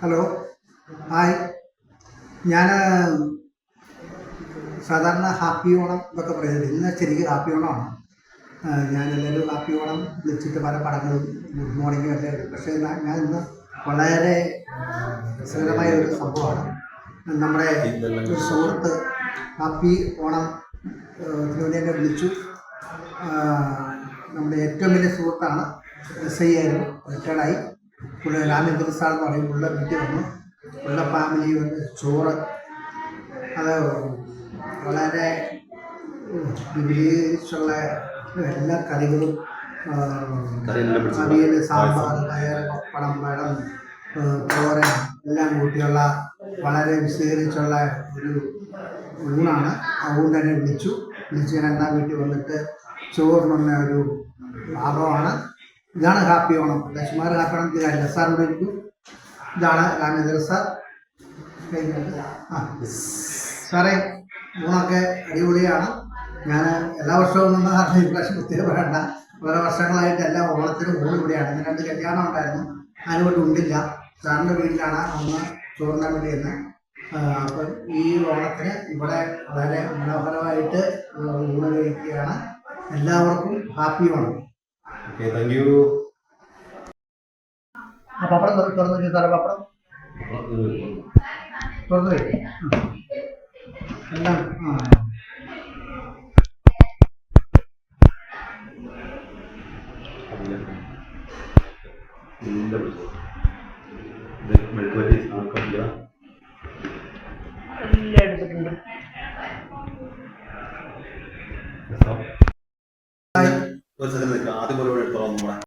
Hello hi ഞാൻ സാധാരണ happy Onam എന്നൊക്കെ പറയുന്നത് ഇന്ന് ശരിക്കും ഹാപ്പി ഓണമാണ്. ഞാൻ എല്ലാവരും ഹാപ്പി ഓണം വിളിച്ചിട്ട് പല പടങ്ങളും ഗുഡ് മോർണിംഗും ഒക്കെ പക്ഷേ ഞാൻ ഇന്ന് വളരെ രസകരമായ ഒരു സംഭവമാണ്. നമ്മുടെ സുഹൃത്ത് ഹാപ്പി ഓണം ഇതിനു എന്നെ വിളിച്ചു. നമ്മുടെ ഏറ്റവും വലിയ സുഹൃത്താണ്. എസ് ഐ ആയിരുന്നു. റിട്ടയർഡായി. പുള്ളി രാമേന്ദ്ര സാർ എന്ന് പറയും പുള്ള വീട്ടിൽ വന്നു. പുള്ള ഫാമിലി വന്ന് ചോറ് അത് വളരെ വിപുലീകരിച്ചുള്ള എല്ലാ കറികളും അവിയൽ സാമ്പാർ പയർ പപ്പടം പഴം തോരൻ എല്ലാം കൂട്ടിയുള്ള വളരെ വിശദീകരിച്ചുള്ള ഒരു ഊണാണ്. ഊൺ തന്നെ വിളിച്ചു. വിളിച്ച് രണ്ടാം വീട്ടിൽ വന്നിട്ട് ചോറിനുള്ള ഒരു ഭാഗമാണ് ഇതാണ് ഹാപ്പി ഓണം. ലക്ഷ്മാർ ഹാപ്പി ഓണം കാര്യമില്ല. സാർ ഇവിടെ ഇരിക്കും. ഇതാണ് രാമേന്ദ്ര സാർ. സാറേ ഊണൊക്കെ അടിപൊളിയാണ്. ഞാൻ എല്ലാ വർഷവും നിന്ന് കാരണം ഈ പ്രാവശ്യം പ്രത്യേകം പറയണ്ട. ഓരോ വർഷങ്ങളായിട്ട് എല്ലാ ഓണത്തിനും ഊണ് ഇവിടെയാണ്. ഇന്ന് രണ്ട് കല്യാണം ഉണ്ടായിരുന്നു. അതിനോട് ഉണ്ടില്ല. സാറിന്റെ വീട്ടിലാണ് അന്ന് ചോറിനാൻ വേണ്ടി എന്ന് അപ്പം ഈ ഓണത്തിന് ഇവിടെ വളരെ മനോഹരമായിട്ട് ഊണ് കഴിക്കുകയാണ്. എല്ലാവർക്കും happy Onam. Okay thank you ആ പപ്പടം തുറ- തുറന്ന് വെച്ചു സാറേ പപ്പടം തുറന്ന് വയ്ക്കും എല്ലാം ആ മെഴുകുവറ്റി ആർക്കില്ല എല്ലാം ഒരു സെക്കൻഡ് ആദ്യം പോലെ എടുത്തോളാം നമ്മളെ.